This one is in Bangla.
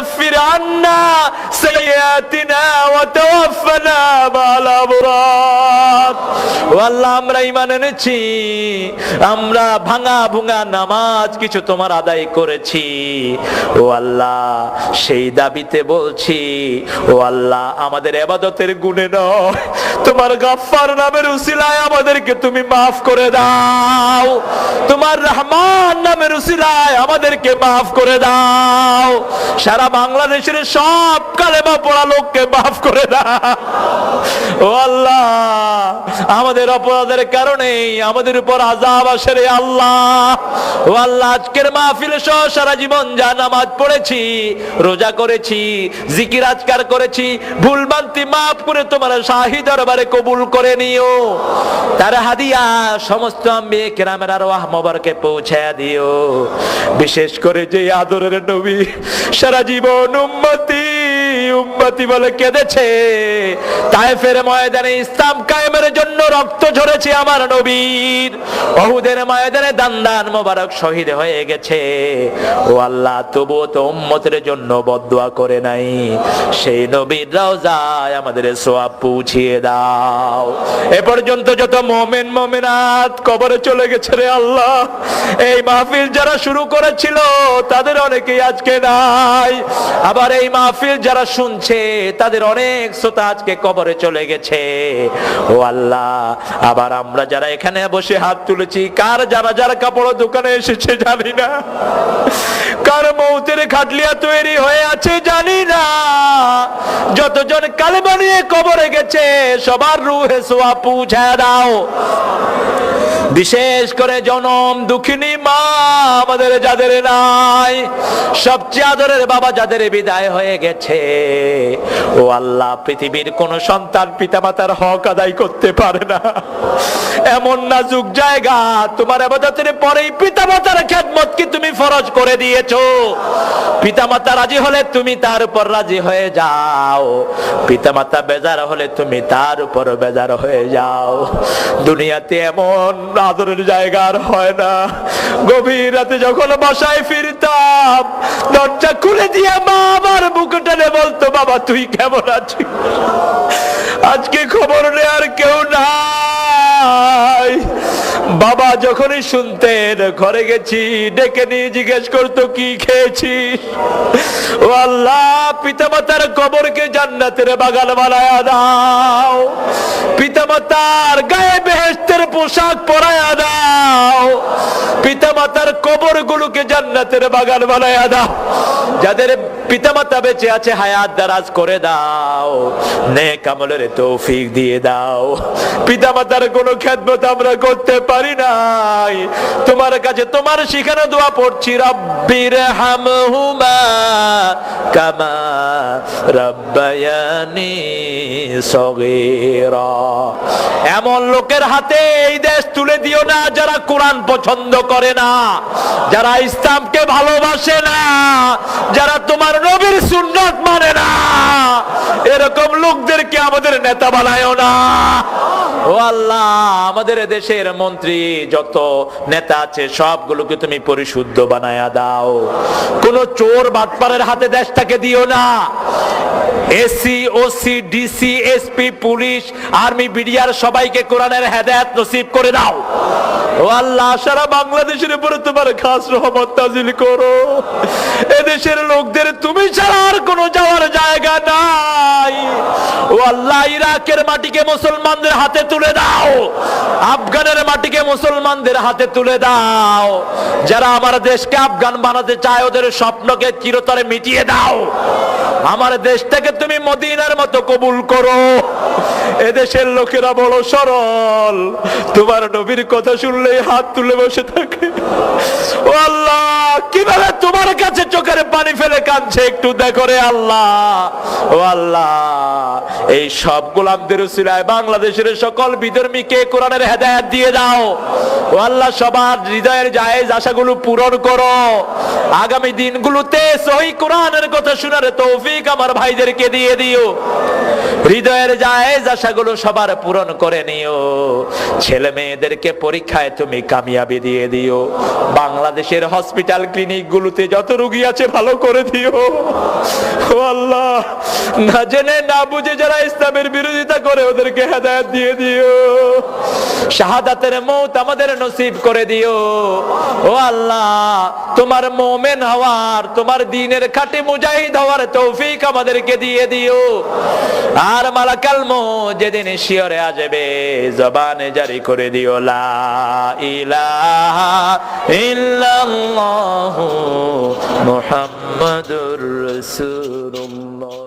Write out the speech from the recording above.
وكفر عنا হায়াতিনা ওয়া তাওয়াফানা মাআল আবরার ও আল্লাহ আমরা ঈমান এনেছি, আমরা ভাঙা ভুঙা নামাজ কিছু তোমার আদায় করেছি। ও আল্লাহ, সেই দাবিতে বলছি, ও আল্লাহ, আমাদের এবাদতের গুণে নয়, তোমার গাফফার নামের উসিলায় আমাদেরকে তুমি মাফ করে দাও। তোমার রহমান নামের উসিলায় আমাদেরকে মাফ করে দাও। সারা বাংলাদেশের সব কালেমা পড়া লোককে মাফ করে দাও। ও আল্লাহ, আমাদের অপরাধের কারণে আমাদের উপর আজাব আসে রে আল্লাহ। ও আল্লাহ, আজকের মাহফিল সহ সারা জীবন যা নামাজ পড়েছি, রোজা করেছি, জিকির আজকার করেছি, ভুল বান্তি মাফ করে তোমার শাহী দরবারে কবুল করে নিও। তার হাদিয়া সমস্ত আম্বে কেরামের আর মোবারকে পৌঁছে দিও। বিশেষ করে যে আদরের নবী, সারা জীবন উম্মতি উম্মতি বলে কেঁদেছে। তাইফের ময়দানে ইসলাম কায়েমের জন্য রক্ত ঝরেছে আমার নবীর। অহুদের ময়দানে দান্দান মোবারক শহীদ হয়ে গেছে। ও আল্লাহ, তবুও তো উম্মতের জন্য বদুয়া করে নাই। সেই নবীর রওজায় আমাদের সোয়াব পৌঁছিয়ে দাও। এ পর্যন্ত যত মোমেন, মোমেনাত কবরে চলে গেছে রে আল্লাহ। এই মাহফিল যারা শুরু করেছিল, তাদের অনেকেই আজকে নাই। আবার এই মাহফিল যারা শুনছে, তাদের অনেক শ্রোতা আজকে কবরে চলে গেছে। ও আল্লাহ, আবার আমরা যারা এখানে বসে হাত তুলেছি, কার যারা যারা কাপড় দোকানে এসেছে জানি না। কার মৌতের খাটলিয়া তৈরি হয়ে আছে জানি না। যতজন কালেমা নিয়ে কবরে গেছে, সবার রুহে সোয়া পৌঁছা দাও। বিশেষ করে জনম দুঃখিনী মা, আমাদের যাদের নাই, সবচেয়ে আদরের বাবা যাদের বিদায় হয়ে গেছে। ও আল্লাহ, পৃথিবীর কোন সন্তান পিতামাতার হক আদায় করতে পারে না। এমন নাজুক জায়গা, তোমার আবাদতের পরেই পিতামাতার খেদমত কি তুমি ফরজ করে দিয়েছ? পিতামাতা রাজি হলে তুমি তার উপর রাজি হয়ে যাও। পিতামাতা বেজার হলে তুমি তার উপর বেজার হয়ে যাও। দুনিয়াতে এমন আদরের জায়গা আর হয় না। গভীর রাতে যখন বাসায় ফিরতাম, দরজা খুলে দিয়ে মা আমার বুকে টেনে বলতো, বাবা, তুই কেমন আছিস? আজকে খবর নেয়ার কেউ নাই। বাবা, যখনই শুনতেন, ঘরে গেছি, ডেকে নিয়ে জিজ্ঞেস করতো, কি খেয়েছিস? ও আল্লাহ, পিতামাতার কবরকে জান্নাতের বাগান বানায়া দাও। পিতামাতার গায়ে বেহেস্তের পোশাক পরায়া দাও। পিতামাতার কবর গুলোকে জান্নাতের বাগান বানায়া দাও। যাদের পিতামাতা বেঁচে আছে, হায়াত দারাজ করে দাও। নেক আমলের তৌফিক দিয়ে দাও। পিতামাতার কোনো খেদমত আমরা করতে পারি নাই। তোমার কাছে তোমার শিখানো দোয়া পড়ছি রব্বির হামহুমা কামা রব্বায়ানি সগীরা। এমন লোকের হাতে এই দেশ তুলে দিও না যারা কোরআন পছন্দ করে না। যারা ইসলামকে ভালোবাসে না, যারা তোমার নবীর সুন্নত মানে না। এরকম লোকদেরকে আমাদের নেতা বানায়ও না। ও আল্লাহ, আমাদের দেশের মন্ত্রী যত নেতা আছে, সবগুলোকে তুমি পরিশুদ্ধ বানায়া দাও। কোন চোর বাটপারের হাতে দেশটাকে দিও না। AC, OC, DC, SP, police, army, BDR সবাইকে কোরআনের হেদায়েত নসিব করে দাও। ও বাংলাদেশের উপরে তোমার খাস এদেশের লোকদের তুমি ছাড়া আর কোনো যাওয়ার জায়গা ইরাকের মাটিকে মুসলমানদের হাতে তুলে দাও। আফগানের মাটিকে মুসলমানদের হাতে তুলে দাও। যারা আমার দেশকে আফগান বানাতে চায়, ওদের স্বপ্নকে চিরতরে মিটিয়ে দাও। আমার দেশটাকে তুমি মদিনার মতো কবুল করো। এদেশের লোকেরা বড় সরল। তোমার নবীর কথা শুনলেই হাত তুলে বসে থাকে। ও আল্লাহ! কীভাবে তোমার কাছে চোখের পানি ফেলে কাঁদছে একটু দেখো রে আল্লাহ, ও আল্লাহ। এই সব গোলামদের উসিলায় বাংলাদেশের সকল বিধর্মীকে কোরআনের হেদায়েত দিয়ে দাও। ও আল্লাহ, সবার হৃদয়ের জায়েজ আশাগুলো পূরণ করো। আগামী দিনগুলোতে সহি কোরআনের কথা শোনার তৌফিক আমার ভাইদেরকে দিয়ে দিও। হৃদয়ের জায়েজ আশাগুলো সবার পূরণ করে নিও। ছেলে মেয়েদেরকে পরীক্ষায় তুমি কামিয়াবি দিয়ে দিও। বাংলাদেশের হসপিটাল, ক্লিনিক গুলোতে যত রুগী আছে ভালো করে দিও। আল্লাহ। না জেনে, না বুঝে যারা ইসলামের বিরোধিতা করে ওদেরকে হেদায়ত দিয়ে দিও। শাহাদাতের মৌত আমাদের নসিব করে দিও। ও আল্লাহ, তোমার মোমেন হওয়ার, তোমার দিনের খাঁটি মুজাহিদ হওয়ার তৌফিক আমাদেরকে দিয়ে দিও। আর মালাকাল মো যেদিন শিয়রে আসবে, জবানে জারি করে দিও, লা ইলাহা ইল্লাল্লাহু মুহাম্মাদুর রাসূলুল্লাহ।